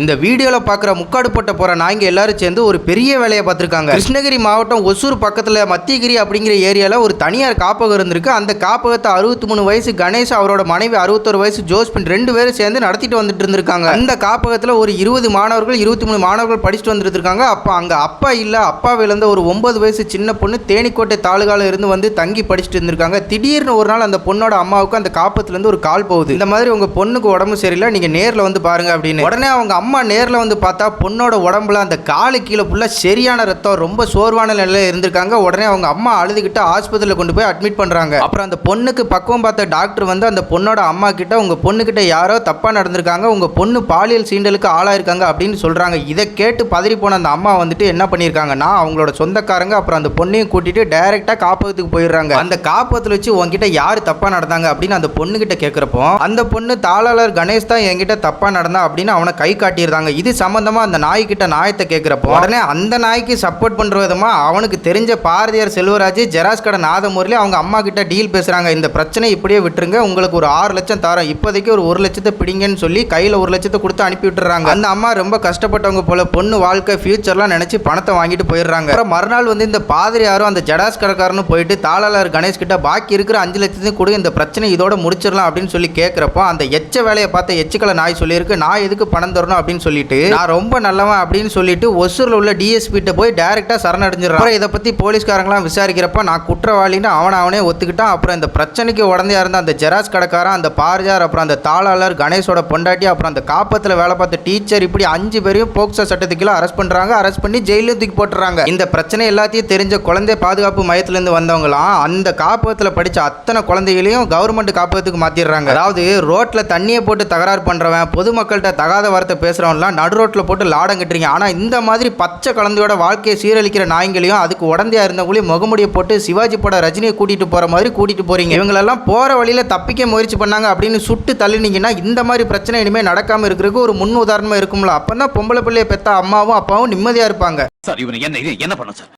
இந்த வீடியோவில் பார்க்குற முக்காடு போட்ட போகிற நாய்ங்க எல்லாரும் சேர்ந்து ஒரு பெரிய வேலையை பார்த்துருக்காங்க. கிருஷ்ணகிரி மாவட்டம் ஒசூர் பக்கத்தில் மத்தியகிரி அப்படிங்கிற ஏரியாவில் ஒரு தனியார் காப்பகம் இருந்திருக்கு. அந்த காப்பகத்தை அறுபத்தி மூணு வயசு கணேஷ் அவரோட மனைவி அறுபத்தொரு வயசு ஜோஸ்பின் ரெண்டு பேரும் சேர்ந்து நடத்திட்டு வந்துட்டு இருந்திருக்காங்க. அந்த காப்பகத்தில் ஒரு இருபது மாணவர்கள் இருபத்தி மூணு மாணவர்கள் படிச்சுட்டு வந்துட்டு இருக்காங்க. அப்போ அங்கே அப்பா இல்லை அப்பா விழுந்த ஒரு ஒன்பது வயசு சின்ன பொண்ணு தேனிக்கோட்டை தாலுகால இருந்து வந்து தங்கி படிச்சுட்டு இருந்திருக்காங்க. திடீர்னு ஒரு நாள் அந்த பொண்ணோட அம்மாவுக்கு அந்த காப்பத்துலேருந்து ஒரு கால் போகுது. இந்த மாதிரி உங்கள் பொண்ணுக்கு உடம்பு சரியில்லை நீங்கள் நேரில் வந்து பாருங்க அப்படின்னு. உடனே அவங்க அம்மா நேரில் வந்து பார்த்தா பொண்ணோட உடம்புல அந்த காலு கீழே ஃபுல்லாக சரியான ரத்தம் ரொம்ப சோர்வான நிலையில் இருந்திருக்காங்க. உடனே அவங்க அம்மா அழுதுகிட்டு ஆஸ்பத்திரியில் கொண்டு போய் அட்மிட் பண்ணுறாங்க அப்புறம் அந்த பொண்ணுக்கு பக்குவம் பார்த்த டாக்டர் வந்து அந்த பொண்ணோட அம்மா கிட்ட உங்கள் பொண்ணுக்கிட்ட யாரோ தப்பாக நடந்திருக்காங்க. உங்கள் பொண்ணு பாலியல் சீண்டலுக்கு ஆளாயிருக்காங்க அப்படின்னு சொல்கிறாங்க இதை கேட்டு பதறி போன அந்த அம்மா வந்துட்டு என்ன பண்ணியிருக்காங்கன்னா அவங்களோட சொந்தக்காரங்க அப்புறம் அந்த பொண்ணையும் கூட்டிட்டு டைரெக்டாக காப்பகத்துக்கு போயிடுறாங்க. அந்த காப்பகத்தில் வச்சு உங்ககிட்ட யார் தப்பாக நடந்தாங்க அப்படின்னு அந்த பொண்ணுக்கிட்ட கேட்குறப்போ அந்த பொண்ணு தாளாளர் கணேஷ் தான் என்கிட்ட தப்பாக நடந்தா அப்படின்னு அவனை கை காட்டி காட்டியிருந்தாங்க. இது சம்பந்தமா அந்த நாய்கிட்ட நாயத்தை கேட்குறப்போ உடனே அந்த நாய்க்கு சப்போர்ட் பண்ற விதமா அவனுக்கு தெரிஞ்ச பாரதியார் செல்வராஜ் ஜெராஸ் கடை நாதமுரளி அவங்க அம்மா கிட்ட டீல் பேசுறாங்க. இந்த பிரச்சனை இப்படியே விட்டுருங்க. உங்களுக்கு ஒரு ஆறு லட்சம் தரோம். இப்போதைக்கு ஒரு ஒரு லட்சத்தை பிடிங்கன்னு சொல்லி கையில் ஒரு லட்சத்தை கொடுத்து அனுப்பி விட்டுறாங்க. அந்த அம்மா ரொம்ப கஷ்டப்பட்டவங்க போல பொண்ணு வாழ்க்கை ஃபியூச்சர்லாம் நினைச்சு பணத்தை வாங்கிட்டு போயிடுறாங்க. அப்புறம் மறுநாள் வந்து இந்த பாதிரியாரும் அந்த ஜடாஸ் கடைக்காரனும் போயிட்டு தாளாளர் கணேஷ் கிட்ட பாக்கி இருக்கிற அஞ்சு லட்சத்தையும் கொடு. இந்த பிரச்சனை இதோட முடிச்சிடலாம். அப்படின்னு சொல்லி கேட்குறப்போ அந்த எச்ச வேலையை பார்த்த எச்சுக்களை நாய் சொல்லியிருக்கு. நான் எதுக்கு பணம் தரணும்? அப்படின்னு சொல்லிட்டு நான் ரொம்ப நல்லவன் அப்படின்னு சொல்லிட்டு ஒசூரில் உள்ள டிஎஸ்பிட்ட போய் டேரெக்டாக சரணடைஞ்சிடறான். அப்புறம் இதை பற்றி போலீஸ்காரங்களாம் விசாரிக்கிறப்ப நான் குற்றவாளின்னு அவனை அவனே ஒத்துக்கிட்டான். அப்புறம் இந்த பிரச்சனைக்கு உடந்தையா இருந்த அந்த ஜெராஸ் கடைக்காரன் அந்த பாரஜார் அப்புறம் அந்த தாளாளர் கணேஷோட பொண்டாட்டி அப்புறம் அந்த காப்பத்தில் வேலை பார்த்த டீச்சர் இப்படி அஞ்சு பேரையும் போக்சோ சட்டத்துக்குள்ள அரெஸ்ட் பண்ணுறாங்க அரெஸ்ட் பண்ணி ஜெயிலும் தூக்கி போட்டுறாங்க. இந்த பிரச்சனை எல்லாத்தையும் தெரிஞ்ச குழந்தை பாதுகாப்பு மையத்துலேருந்து வந்தவங்களாம் அந்த காப்பகத்தில் படித்த அத்தனை குழந்தைகளையும் கவர்மெண்ட் காப்பகத்துக்கு மாற்றிடுறாங்க அதாவது ரோட்டில் தண்ணியை போட்டு தகராறு பண்ணுறவன் பொதுமக்கள்கிட்ட தகாத வார்த்தை பேசுகிறவன்லாம் நடு ரோட்டில் போட்டு லாடம் கட்டுறீங்க. ஆனால் இந்த மாதிரி பச்சை குழந்தையோட வாழ்க்கையை சீரழிக்கிற நாய்ங்களையும் அதுக்கு உடந்தையா இருந்தவங்களையும் முகமுடியை போட்டு சிவாஜி பட ரஜினியை கூட்டிகிட்டு போகிற மாதிரி கூட்டிகிட்டு போகிறீங்க இவங்களெல்லாம் போகிற வழியில் தப்பிக்க முயற்சி பண்ணாங்க அப்படின்னு சுட்டு தள்ளினீங்கன்னா இந்த மாதிரி பிரச்சனை இனிமேல் நடக்காமல் இருக்கிறதுக்கு ஒரு முன் உதாரணமாக இருக்கும்ல. அப்போ தான் பொம்பளை பிள்ளையை பெற்ற அம்மாவும் அப்பாவும் நிம்மதியாக இருப்பாங்க. சார் இவனை என்ன இது என்ன பண்ண சார்?